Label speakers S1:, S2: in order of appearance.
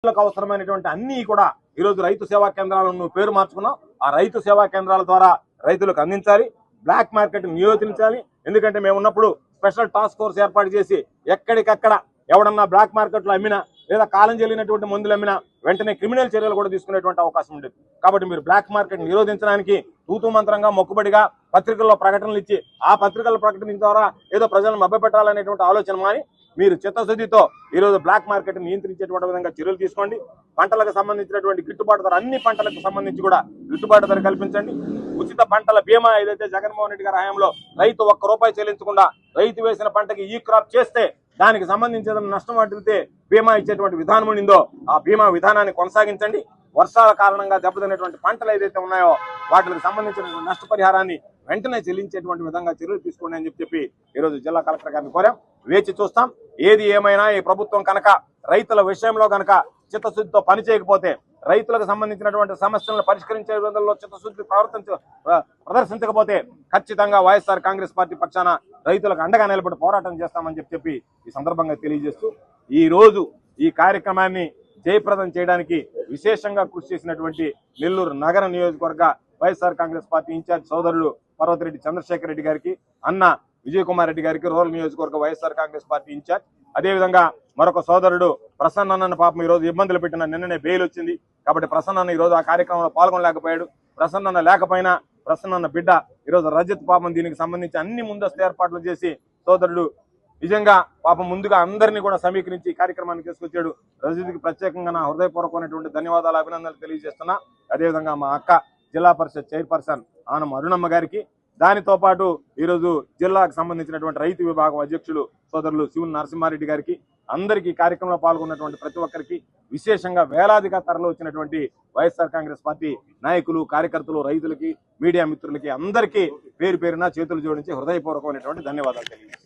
S1: రైతులకు అవసరమైనటువంటి అన్ని కూడా ఈ రోజు రైతు సేవా కేంద్రాలను నువ్వు పేరు మార్చుకున్నావు. ఆ రైతు సేవా కేంద్రాల ద్వారా రైతులకు అందించాలి. బ్లాక్ మార్కెట్ నియోజించాలి ఎందుకంటే మేము ఉన్నప్పుడు స్పెషల్ టాస్క్ ఫోర్స్ ఏర్పాటు చేసి ఎక్కడికక్కడ ఎవడన్నా బ్లాక్ మార్కెట్లో అమ్మినా లేదా కాలం చెల్లినటువంటి మందులు అమ్మినా వెంటనే క్రిమినల్ చర్యలు కూడా తీసుకునేటువంటి అవకాశం ఉండేది. కాబట్టి మీరు బ్లాక్ మార్కెట్ నిరోధించడానికి తూతు మంత్రంగా మొక్కుబడిగా పత్రికల్లో ప్రకటనలు ఇచ్చి ఆ పత్రికల ప్రకటన ద్వారా ఏదో ప్రజలను మభ్యపెట్టాలనేటువంటి ఆలోచన మాని మీరు చిత్తశుద్ధితో ఈ రోజు బ్లాక్ మార్కెట్ నియంత్రించేటువంటి విధంగా చర్యలు తీసుకోండి. పంటలకు సంబంధించినటువంటి గిట్టుబాటు ధర అన్ని పంటలకు సంబంధించి కూడా గిట్టుబాటు ధర కల్పించండి. ఉచిత పంటల బీమా ఏదైతే జగన్మోహన్ రెడ్డి గారి హయాంలో రైతు ఒక్క రూపాయి చెల్లించకుండా రైతు వేసిన పంటకి ఈ క్రాప్ చేస్తే దానికి సంబంధించిన నష్టం వాటితే బీమా ఇచ్చేటువంటి విధానం ఉండిందో ఆ బీమా విధానాన్ని కొనసాగించండి. వర్షాల కారణంగా దెబ్బతిన్నటువంటి పంటలు ఏదైతే ఉన్నాయో వాటికి సంబంధించిన నష్టపరిహారాన్ని వెంటనే చెల్లించేటువంటి విధంగా చర్యలు తీసుకోండి అని చెప్పి ఈరోజు జిల్లా కలెక్టర్ గారిని కోరాం. వేచి చూస్తాం. ఏది ఏమైనా ఈ ప్రభుత్వం కనుక రైతుల విషయంలో కనుక చిత్తశుద్ధితో పని చేయకపోతే రైతులకు సంబంధించినటువంటి సమస్యలను పరిష్కరించే విధంలో చిత్తశుద్ధి ప్రవర్తించ ప్రదర్శించకపోతే ఖచ్చితంగా వైఎస్ఆర్ కాంగ్రెస్ పార్టీ పక్షాన రైతులకు అండగా నిలబడి పోరాటం చేస్తామని చెప్పి చెప్పి ఈ సందర్భంగా తెలియజేస్తూ ఈ రోజు ఈ కార్యక్రమాన్ని జయప్రదం చేయడానికి విశేషంగా కృషి చేసినటువంటి నెల్లూరు నగర నియోజకవర్గ వైఎస్ఆర్ కాంగ్రెస్ పార్టీ ఇన్ఛార్జ్ సోదరుడు పర్వతిరెడ్డి చంద్రశేఖర్ రెడ్డి గారికి అన్న విజయ్ కుమార్ రెడ్డి గారికి రూరల్ నియోజకవర్గ వైఎస్ఆర్ కాంగ్రెస్ పార్టీ ఇన్ఛార్జ్. అదేవిధంగా మరొక సోదరుడు ప్రసన్న అన్న పాపం ఈ రోజు ఇబ్బందులు పెట్టిన నిన్ననే బెయిల్ వచ్చింది. కాబట్టి ప్రసన్న అన్న ఈ రోజు ఆ కార్యక్రమంలో పాల్గొనలేకపోయాడు. ప్రసన్న అన్న లేకపోయినా ప్రసన్న అన్న బిడ్డ ఈ రోజు రజత్ పాపం దీనికి సంబంధించి అన్ని ముందస్తు ఏర్పాట్లు చేసి సోదరుడు నిజంగా పాపం ముందుగా అందరినీ కూడా సమీకరించి కార్యక్రమానికి తీసుకొచ్చాడు. రజత్కి ప్రత్యేకంగా నా హృదయపూర్వకమైనటువంటి ధన్యవాదాలు అభినందనలు తెలియజేస్తున్నా. అదేవిధంగా మా అక్క జిల్లా పరిషత్ చైర్పర్సన్ ఆనం అరుణమ్మ గారికి. దానితో పాటు ఈరోజు జిల్లాకు సంబంధించినటువంటి రైతు విభాగం అధ్యక్షులు సోదరులు శివుని నరసింహారెడ్డి గారికి అందరికీ కార్యక్రమంలో పాల్గొన్నటువంటి ప్రతి ఒక్కరికి విశేషంగా వేలాదిగా తరలి వచ్చినటువంటి వైఎస్ఆర్ కాంగ్రెస్ పార్టీ నాయకులు కార్యకర్తలు రైతులకి మీడియా మిత్రులకి అందరికీ పేరు పేరున చేతులు జోడించి హృదయపూర్వకమైనటువంటి ధన్యవాదాలు తెలియజేస్తున్నాను.